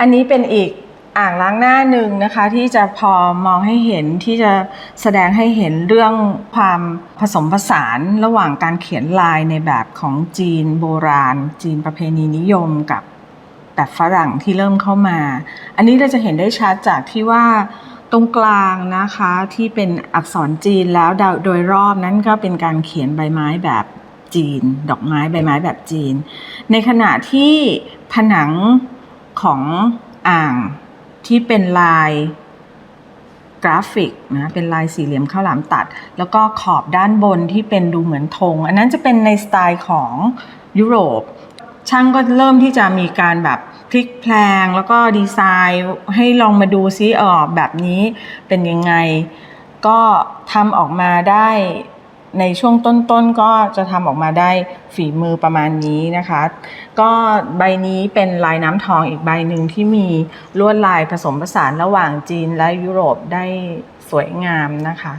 อันนี้เป็นอีกอ่างล้างหน้าหนึ่งนะคะ ที่จะพอมองให้เห็นที่จะแสดงให้เห็นเรื่องความผสมผสานระหว่างการเขียนลายในแบบของจีนโบราณ จีนประเพณีนิยมกับแบบฝรั่งที่เริ่มเข้ามา อันนี้เราจะเห็นได้ชัดจากที่ว่าตรงกลางนะคะที่เป็นอักษรจีนแล้วโดยรอบนั้นก็เป็นการเขียนใบไม้แบบจีน ดอกไม้ใบไม้แบบจีน ในขณะที่ผนัง ของอ่างที่เป็นลายกราฟิกนะเป็นลายสี่เหลี่ยมข้าวหลามตัด แล้วก็ขอบด้านบนที่เป็นดูเหมือนธงอันนั้นจะเป็นในสไตล์ของยุโรป ช่างก็เริ่มที่จะมีการแบบพลิกแพลงแล้วก็ดีไซน์ให้ลองมาดูซิออกแบบนี้เป็นยังไง ก็ทำออกมาได้ ในช่วงต้นๆก็จะทำออกมาได้ฝีมือประมาณนี้นะคะ ก็ใบนี้เป็นลายน้ำทองอีกใบหนึ่งที่มีลวดลายผสมผสานระหว่างจีนและยุโรปได้สวยงามนะคะ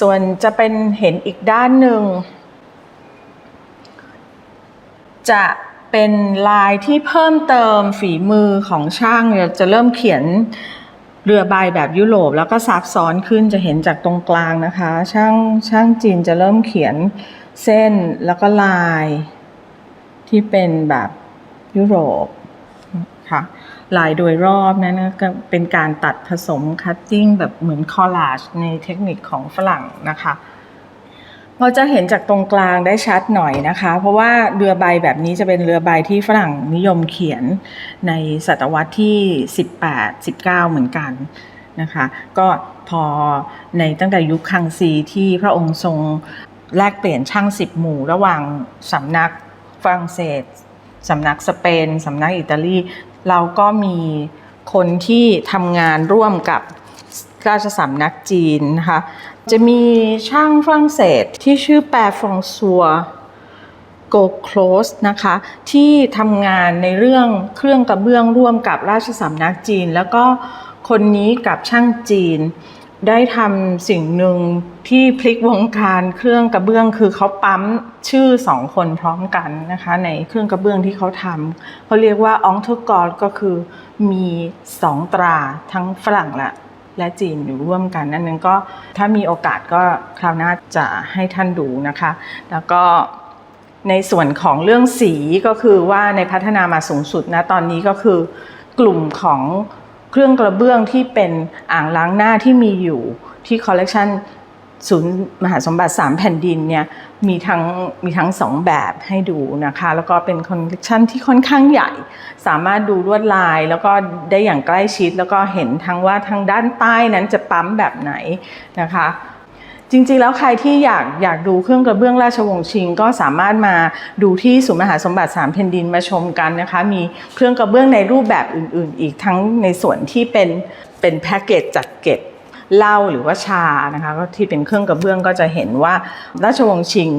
ส่วนจะเป็นเห็นอีกด้านหนึ่ง จะเป็นลายที่เพิ่มเติมฝีมือของช่างจะเริ่มเขียน เรือใบแบบยุโรปแล้วก็ซับซ้อนขึ้นจะเห็นจากตรงกลางนะคะ ช่างช่างจีนจะเริ่มเขียนเส้นแล้วก็ลาย ที่เป็นแบบยุโรปค่ะลายโดยรอบนั้นก็เป็นการตัดผสมคัตติ้งแบบเหมือนคอลลาจในเทคนิคของฝรั่งนะคะ เราจะเห็นจากตรงกลางได้ชัดหน่อยนะคะ เพราะว่าเรือใบแบบนี้จะเป็นเรือใบที่ฝรั่งนิยมเขียนในศตวรรษที่ 18 19 เหมือนกันนะคะ ก็พอในตั้งแต่ยุคคังซีที่พระองค์ทรงแลกเปลี่ยนช่างสิบหมู่ ระหว่างสำนักฝรั่งเศสสำนักสเปนสำนักอิตาลี เราก็มีคนที่ทำงานร่วมกับ ราชสำนักจีนนะคะ จะมีช่างฝรั่งเศสที่ชื่อแปรฟองซัวโกโคลสนะคะ ที่ทำงานในเรื่องเครื่องกระเบื้องร่วมกับราชสำนักจีน แล้วก็คนนี้กับช่างจีน ได้ทำสิ่งหนึ่งที่พลิกวงการเครื่องกระเบื้องคือเขาปั๊มชื่อสองคนพร้อมกันนะคะ ในเครื่องกระเบื้องที่เขาทำเขาเรียกว่าองเทอร์กอก็คือมีสองตราทั้งฝรั่งและ และจีนอยู่ร่วมกันนั่นนึงก็ถ้ามีโอกาสก็คราวหน้าจะให้ท่านดูนะคะ แล้วก็ในส่วนของเรื่องสีก็คือว่าในพัฒนามาสูงสุดนะตอนนี้ก็คือกลุ่มของเครื่องกระเบื้องที่เป็นอ่างล้างหน้าที่มีอยู่ที่คอลเลกชัน ศูนย์มหาสมบัติ3แผ่นดินเนี่ยมีทั้งมีทั้งสองแบบให้ดูนะคะ แล้วก็เป็นคอลเลกชันที่ค่อนข้างใหญ่ สามารถดูลวดลายแล้วก็ได้อย่างใกล้ชิด แล้วก็เห็นทั้งว่าทางด้านใต้นั้นจะปั๊มแบบไหนนะคะจริงๆ แล้วใครที่อยากอยากดูเครื่องกระเบื้องราชวงศ์ชิง ก็สามารถมาดูที่ศูนย์มหาสมบัติสามแผ่นดินมาชมกันนะคะ มีเครื่องกระเบื้องในรูปแบบอื่นๆ อีกทั้งในส่วนที่เป็นเป็นแพ็กเกจจัดเก็บ เหล้าหรือว่าชานะคะก็ที่เป็นเครื่องกระเบื้องก็จะเห็นว่าราชวงศ์ชิง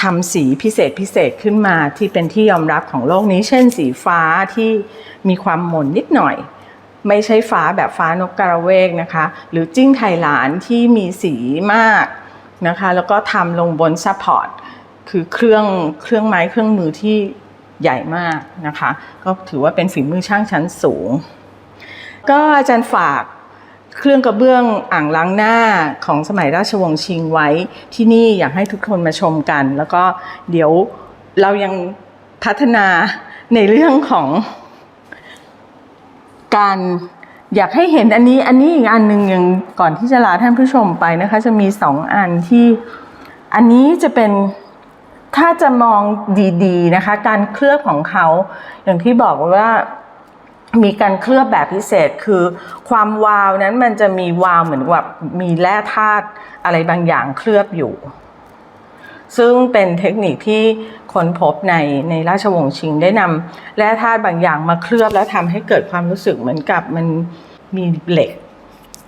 ทำสีพิเศษพิเศษขึ้นมาที่เป็นที่ยอมรับของโลกนี้ เช่นสีฟ้าที่มีความหม่นนิดหน่อย ไม่ใช่ฟ้าแบบฟ้านกกระเวกนะคะ หรือจิ้งไทหลานที่มีสีมากนะคะ แล้วก็ทำลงบนซัพพอร์ตคือเครื่องเครื่องไม้เครื่องมือที่ใหญ่มากนะคะ ก็ถือว่าเป็นฝีมือช่างชั้นสูง ก็อาจารย์ฝาก เครื่องกระเบื้องอ่างล้างหน้าของสมัยราชวงศ์ชิงไว้ที่นี่อยากให้ทุกคนมาชมกัน แล้วก็เดี๋ยวเรายังพัฒนาในเรื่องของ การอยากให้เห็นอันนี้อันนี้อีกอันหนึ่งยังก่อนที่จะลาท่านผู้ชมไปนะคะ จะมีสองอันที่อันนี้จะเป็นถ้าจะมองดีๆนะคะ การเคลือบของเขาอย่างที่บอกว่า มีการเคลือบแบบพิเศษคือความวาวนั้นมันจะมีวาวเหมือนแบบมีแร่ธาตุอะไรบางอย่างเคลือบอยู่ ซึ่งเป็นเทคนิคที่ค้นพบในในราชวงศ์ชิงได้นำแร่ธาตุบางอย่างมาเคลือบแล้วทำให้เกิดความรู้สึกเหมือนกับมันมีเหล็ก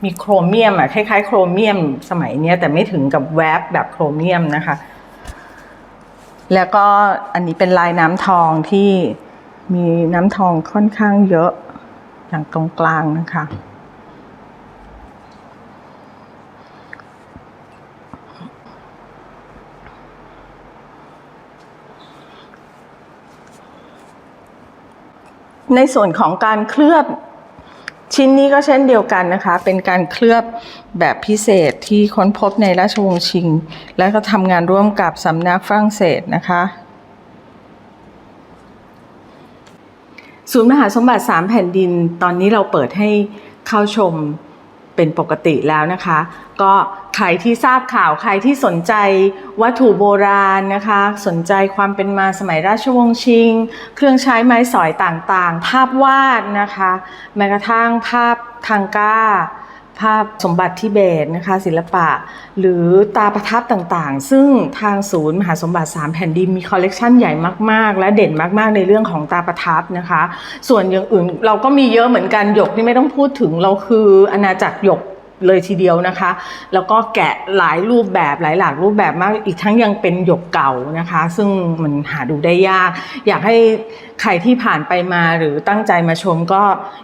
มีโครเมียมอะคล้ายๆ โครเมียมสมัยนี้แต่ไม่ถึงกับแวบแบบโครเมียมนะคะ แล้วก็อันนี้เป็นลายน้ำทองที่ มีน้ำทองค่อนข้างเยอะอย่างตรงกลางนะคะ ในส่วนของการเคลือบชิ้นนี้ก็เช่นเดียวกันนะคะ เป็นการเคลือบแบบพิเศษที่ค้นพบในราชวงศ์ชิง และก็ทำงานร่วมกับสำนักฝรั่งเศสนะคะ ศูนย์มหาสมบัติ 3 แผ่นดิน ตอนนี้เราเปิดให้เข้าชมเป็นปกติแล้วนะคะ ก็ใครที่ทราบข่าวใครที่สนใจวัตถุโบราณนะคะ สนใจความเป็นมาสมัยราชวงศ์ชิง เครื่องใช้ไม้สอยต่างๆ ภาพวาดนะคะ แม้กระทั่งภาพทางก้า ภาพสมบัติทิเบตนะคะศิลปะ หรือตาประทับต่างๆ ซึ่งทางศูนย์มหาสมบัติ 3 แผ่นดินมีคอลเลกชันใหญ่มากๆ และเด่นมากๆในเรื่องของตาประทับนะคะ ส่วนอย่างอื่นเราก็มีเยอะเหมือนกันหยกนี่ไม่ต้องพูดถึงเราคืออาณาจักรหยก เลยทีเดียวนะคะ แล้วก็แกะหลายรูปแบบหลายหลากรูปแบบมาก อีกทั้งยังเป็นหยกเก่านะคะ ซึ่งมันหาดูได้ยาก อยากให้ใครที่ผ่านไปมาหรือตั้งใจมาชมก็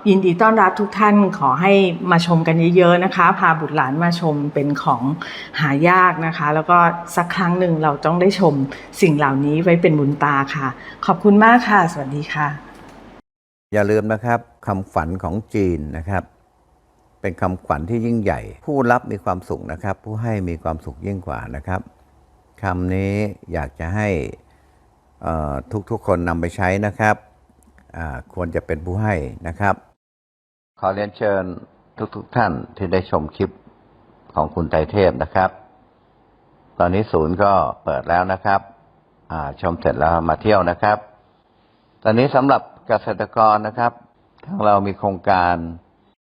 ยินดีต้อนรับทุกท่านขอให้มาชมกันเยอะๆนะคะ พาบุตรหลานมาชมเป็นของหายากนะคะ แล้วก็สักครั้งหนึ่งเราต้องได้ชมสิ่งเหล่านี้ไว้เป็นบุญตาค่ะ ขอบคุณมากค่ะ สวัสดีค่ะ อย่าลืมนะครับคำขวัญของจีนนะครับ เป็นคำขวัญที่ยิ่งใหญ่ ผู้รับมีความสุขนะครับ ผู้ให้มีความสุขยิ่งกว่านะครับคำนี้อยากจะให้ทุกๆคนนำไปใช้นะครับควรจะเป็นผู้ให้นะครับ ขอเรียนเชิญทุกๆท่านที่ได้ชมคลิปของคุณไตเทพนะครับ ตอนนี้ศูนย์ก็เปิดแล้วนะครับชมเสร็จแล้วมาเที่ยวนะครับ ตอนนี้สำหรับเกษตรกรนะครับทางเรามีโครงการ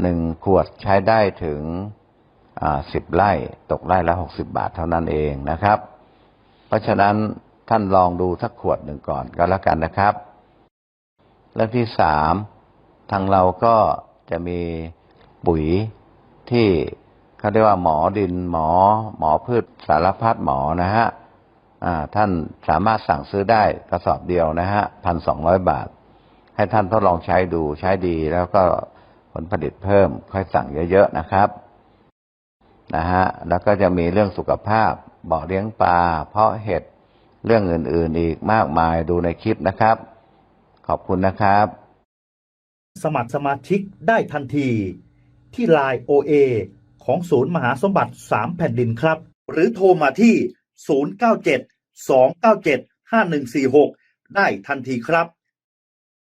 หนึ่งขวดใช้ได้ถึงสิบไร่ตกไร่ละหกสิบาทเท่านั้นเองนะครับ เพราะฉะนั้นท่านลองดูสักขวดหนึ่งก่อนก็แล้วกันนะครับเรื่องที่สามทางเราก็จะมีปุ๋ยที่เขาเรียกว่าหมอดินหมอ หมอพืชสารพัดหมอนะฮะท่านสามารถสั่งซื้อได้กระสอบเดียวนะฮะพันสองร้อยบาท ให้ท่านทดลองใช้ดูใช้ดีแล้วก็ ผลผลิตเพิ่ม ค่อยสั่งเยอะๆนะครับนะฮะแล้วก็จะมีเรื่องสุขภาพบ่อเลี้ยงปลาเพาะเห็ดเรื่องอื่นๆอีกมากมายดูในคลิปนะครับ ขอบคุณนะครับ สมัครสมาชิกได้ทันทีที่ Line OA ของศูนย์มหาสมบัติ 3 แผ่นดินครับ หรือโทรมาที่ 097 297 5146 ได้ทันทีครับ